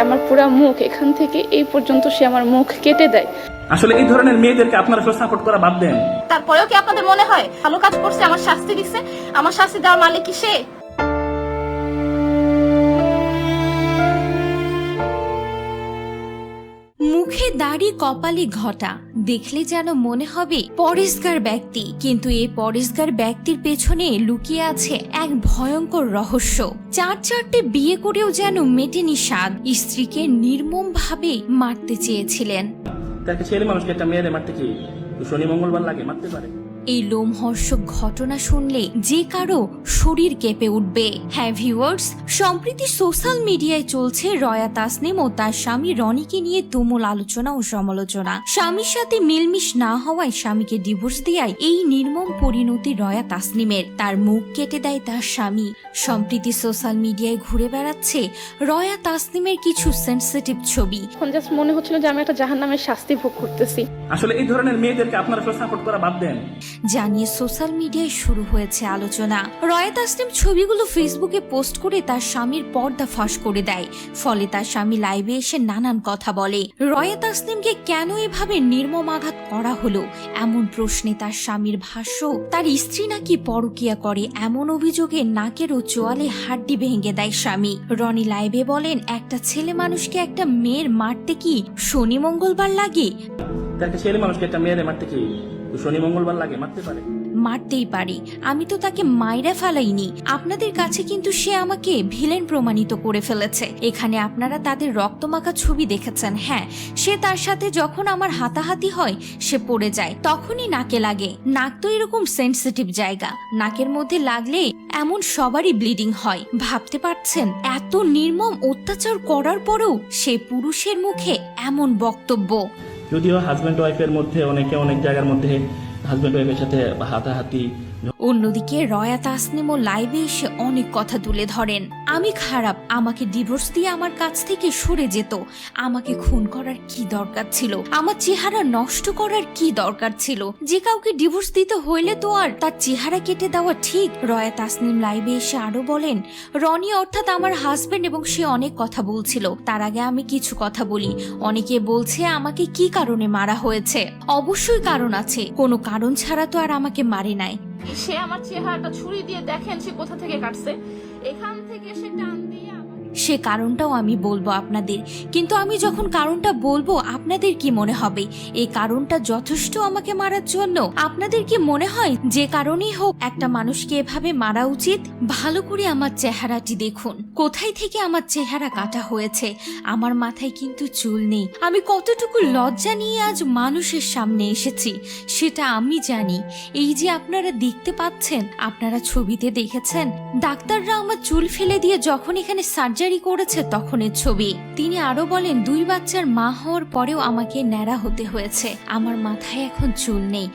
আমার পুরো মুখ এখান থেকে এই পর্যন্ত সে আমার মুখ কেটে দেয়। আসলে এই ধরনের মেয়েদেরকে আপনারা আসলে সাপোর্ট করা বাদ দেন। তারপরেও কি আপনাদের মনে হয়? ভালো কাজ করছে আমার শাস্তি দিচ্ছে আমার শাস্তি দেওয়ার মালিক কি সে? মুখে দাড়ি, কপালে ঘটা। দেখলে যেন মনে হবে পরিষ্কার ব্যক্তি। কিন্তু এই পরিষ্কার ব্যক্তির পেছনে লুকিয়ে আছে এক ভয়ঙ্কর রহস্য। চার চারটে বিয়ে করেও যেন মেটেনি স্বাদ। স্ত্রীকে নির্মম ভাবে মারতে চেয়েছিলেন। ছেলে মানুষকে একটা মেয়েরে মারতে কি? শনি মঙ্গলবার লাগে, মারতে পারে। এই লোমহর্ষক ঘটনা শুনলে যে কারও শরীর কেঁপে উঠবে। হ্যাঁ ভিউয়ার্স সম্প্রতি সোশ্যাল মিডিয়ায় চলছে রয়া তাসনিম ও তার স্বামী রনিকে নিয়ে তুমুল আলোচনা ও সমালোচনা। স্বামীর সাথে মিলমিশ না হওয়ায় স্বামীকে ডিভোর্স দেয় এই নির্মম পরিণতি রয়া তাসনিমের। তার মুখ কেটে দেয় তার স্বামী। সম্প্রতি সোশ্যাল মিডিয়ায় ঘুরে বেড়াচ্ছে রয়া তাসনিমের কিছু সেন্সিটিভ ছবি। এখন জাস্ট মনে হচ্ছিল যে আমি একটা জাহান্নামের শাস্তি ভোগ করতেছি। আসলে এই ধরনের মেয়েদেরকে আপনারা সাপোর্ট করা বাদ দেন। জানিয়ে সোশ্যাল মিডিয়ায় শুরু হয়েছে আলোচনা। রয়া তাসনিম ছবিগুলো ফেসবুকে পোস্ট করে তার স্বামীর পর্দা ফাঁস করে দেয়। ফলে তার স্বামী লাইভে এসে নানান কথা বলে। রয়েত আসলিমকে কেন এভাবে নির্মম আঘাত করা হলো? এমন প্রশ্নে তার স্বামীর ভাষ্য, তার স্ত্রী নাকি পরকিয়া করে? এমন অভিযোগে নাকের ও চোয়ালে হাড্ডি ভেঙে দেয় স্বামী। রনি লাইভে বলেন, একটা ছেলে মানুষকে একটা মেয়ের মারতে কি শনি মঙ্গলবার লাগে? তাকে ছেলে মানুষকে একটা মেয়েরে মারতে কি? শনি মঙ্গলবার লাগে, মারতে পারে। মারতেই পারি। আমি তো তাকে মাইরা ফেলাইনি। আপনাদের কাছে কিন্তু সে আমাকে ভিলেন প্রমাণিত করে ফেলেছে। এখানে আপনারা তাদের রক্তমাখা ছবি দেখেছেন হ্যাঁ। সে তার সাথে যখন আমার হাতাহাতি হয়, সে পড়ে যায়। তখনই নাকে লাগে। নাক তো এরকম সেন্সিটিভ জায়গা। নাকের মধ্যে লাগলে এমন সবারই ব্লিডিং হয়। ভাবতে পারছেন? এত নির্মম অত্যাচার করার পরেও সে পুরুষের মুখে এমন বক্তব্য। যদিও হাজব্যান্ড ওয়াইফের মধ্যে অনেকে অনেক জায়গার মধ্যে হাজব্যান্ড ওয়াইফের সাথে হাতাহাতি অন্যদিকে রয়া তাসনিমও লাইভে এসে অনেক কথা তুলে ধরেন। আমি খারাপ, আমাকে ডিভোর্স দিয়ে আমার কাছ থেকে সরে যেত। আমাকে খুন করার কি দরকার ছিল? আমার চেহারা নষ্ট করার কি দরকার ছিল? যে কাউকে ডিভোর্স দিতে হইলে তো আর তার চেহারা কেটে দেওয়া ঠিক। রয়া তাসনিম লাইভে এসে আরও বলেন, রনি অর্থাৎ আমার হাজবেন্ড এবং সে অনেক কথা বলছিল। তার আগে আমি কিছু কথা বলি। অনেকে বলছে আমাকে কি কারণে মারা হয়েছে? অবশ্যই কারণ আছে। কোনো কারণ ছাড়া তো আর আমাকে মারে নাই। সে আমার চেহারাটা ছুরি দিয়ে দেখেন সে কোথা থেকে কাটছে। এখান সে কারণটাও আমি বলব আপনাদের। কিন্তু আমি যখন কারণটা বলব, আপনাদের কি মনে হবে? এই কারণটা যথেষ্ট আমাকে মারার জন্য? আপনাদের কি মনে হয়? যে কারণেই হোক, একটা মানুষকে এভাবে মারা উচিত? ভালো করে আমার চেহারাটি দেখুন। কোথায় থেকে আমার চেহারা কাটা হয়েছে? আমার মাথায় কিন্তু চুল নেই। আমি কতটুকু লজ্জা নিয়ে আজ মানুষের সামনে এসেছি, সেটা আমি জানি। এই যে আপনারা দেখতে পাচ্ছেন, আপনারা ছবিতে দেখেছেন, ডাক্তাররা আমার চুল ফেলে দিয়ে যখন এখানে সার্জারি করেছে তখনের ছবি। তিনি আরও বলেন, দুই বাচ্চার মা হওয়ার পরেও আমাকে ন্যাড়া হতে হয়েছে। আমার মাথায় এখন চুল নেই।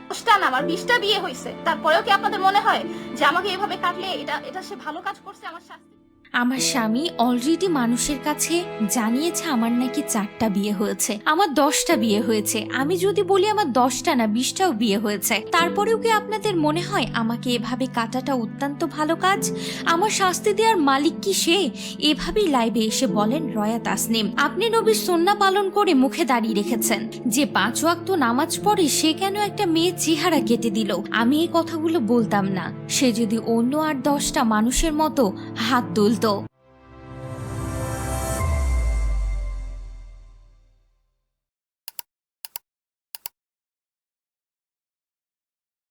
আমার বিশটা বিয়ে হয়েছে তারপরেও কি আপনাদের মনে হয় যে আমাকে এভাবে কাটলে এটা এটা সে ভালো কাজ করছে আমার শাস্তি? আমার স্বামী অলরেডি মানুষের কাছে জানিয়েছে আমার নাকি চারটা বিয়ে হয়েছে, আমার দশটা বিয়ে হয়েছে। আমি যদি বলি আমার দশটা না, বিশটাও বিয়ে হয়েছে। তারপরেও কি আপনাদের মনে হয় আমাকে এভাবে কাটাটা অত্যন্ত ভালো কাজ? আমার শাস্তি দেওয়ার মালিক কি সে? এভাবেই লাইভে এসে বলেন রয়া তাসনিম। আপনি নবীর সন্না পালন করে মুখে দাঁড়িয়ে রেখেছেন। যে পাঁচ ওয়াক্ত নামাজ পড়ে সে কেন একটা মেয়ের চেহারা কেটে দিল? আমি এই কথাগুলো বলতাম না। সে যদি অন্য আর দশটা মানুষের মতো হাত どう